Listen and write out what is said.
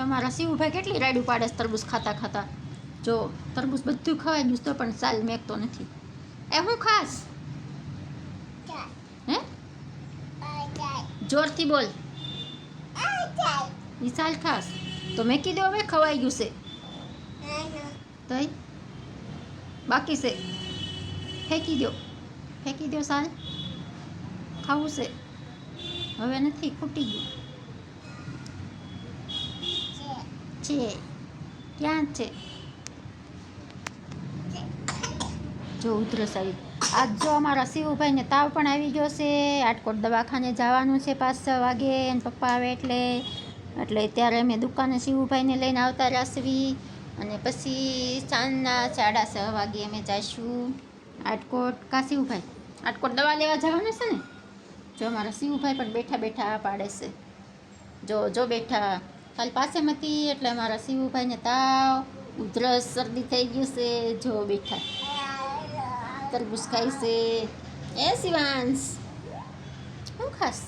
અમારા શિવભાઈ કેટલી રાયડું પાડે છે તરબૂચ ખાતા ખાતા જો તરબૂચ બધું ખવાઈ ગયું છે તો પણ ચાલ મેકતો નથી એ હું ખાસ હે જોરથી બોલ વિશાલ ખાસ તો મેકી દો હવે ખવાઈ ગયું છે તઈ બાકી છે ફેંકી દો ફેંકી દો સાલ ખાવું છે હવે નથી ખૂટી ગયું છે ક્યાં છે જો ઉધરસ આવી આજ જો અમારા શિવભાઈને તાવ પણ આવી ગયો છે આટકોટ દવાખાને જવાનું છે પાંચ છ વાગે અને પપ્પા આવે એટલે એટલે ત્યારે અમે દુકાને શિવભાઈને લઈને આવતા રાસવી અને પછી સાંજના સાડા છ વાગે અમે જઈશું આટકોટ કા શિવભાઈ આટકોટ દવા લેવા જવાનું છે ને જો અમારા શિવભાઈ પણ બેઠા બેઠા પાડે છે જો જો બેઠા કાલ પાસે મતી એટલે મારા શિવભાઈને તાવ, ઉધરસ, શરદી થઈ ગયું છે, જો બેઠા. તરબૂચ ખાય છે. એ શિવાંશ શું ખાસ?